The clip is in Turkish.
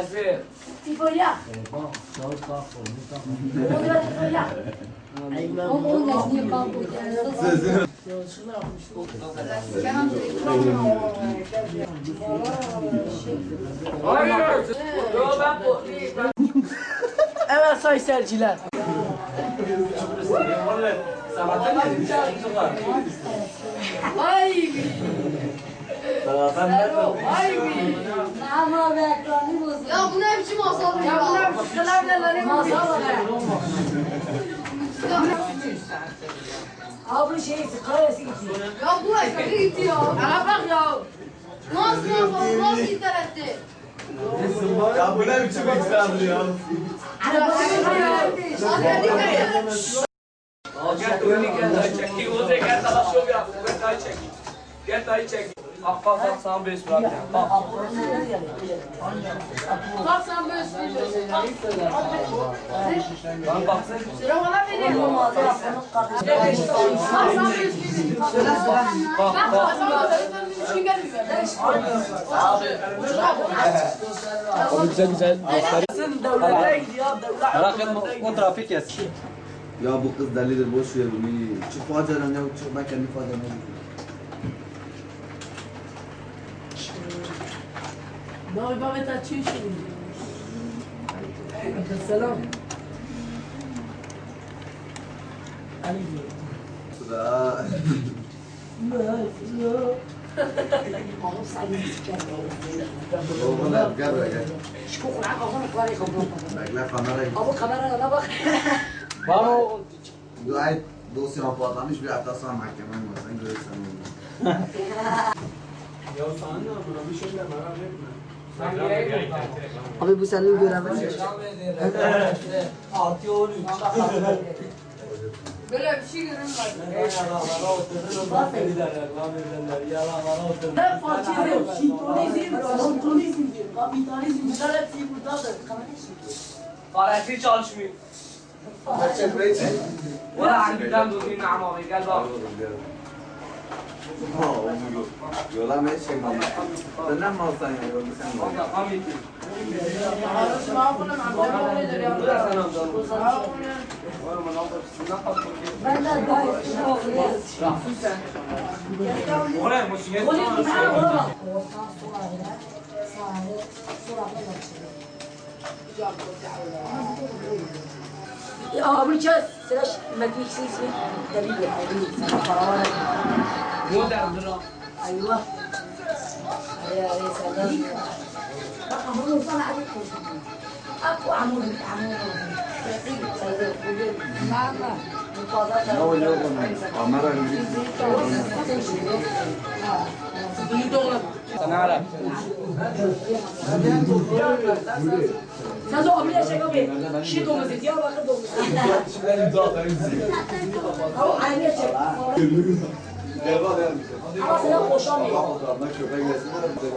Ezir. Tifolia. Onlara tifolia. Onun nesni kaldı. Hayır. Yo ben bu. Ben Evet sayın seyirciler. sabahtan geldim. Çıkar. Ay. Sabahtan geldim. Ama be ekranı bozuldu. Ya bu ne biçim masal ya? bunlar fıskalar neler Masal be. Abi şey kahvesi gidiyor. Ya bu ekranı gitti ya. Ana bak ya. Nasıl masal? Nasıl internetti? Ya bu ne biçim ikramdır ya? Ya. Ne Gel dayı da gel dayı çekeyim. Gel dayı çekeyim. Bak bak bak sana beş bırak ya. Bak. Bak sen böyle söylüyorsun. Bak. Bak bak sen. Sıra bana verin. Bak sen böyle söylüyorsun. Bak Bak bak. sen böyle gelmiyor. Devlete gidiyor. Devlet. Merak etme o trafik kes. Ya bu kız delidir boş ver bunu. Çık faciadan ya çık ben kendi faciamı kamerayı. Abi kamerana bak. Bana o Dua et dosyama patlamış bir hafta sonra mahkemem var. Sen görürsen onu. Ya sana ne yapalım? Bir şeyler merak etme. Abi bu senin görevin. Artı 13. Böyle bir şey görünmez. Yalanlara oturdun, nasıl giderler lan evlenler, yalanlara oturdun. Ben fakirim, şintonizm, şintonizmdir, kapitalizm, bunlar hepsi şey buradadır. Parası çalışmıyor. Kaçak reçin. Ulan ben bu bir namamı, gel bak. Yola ne şey mama. Sen ne malsan ya yolda sen mal. Kanka kam yetin. Sıra bunu amcam öyledir ya. Ya abi kes. Sıra metni ikisi ismi. Tabii ki. Sana para var. Bu derdir o. Ayva. Ay ay sen Bak amur sana hadi koşun. Aku amur amur. Saya bugün mama. Bu pazar Ne oluyor bana? Kamera gibi. sana Arap. Sen bakın domuzu. Ama sana koşamıyor. Fotoğrafına köpek resimleri.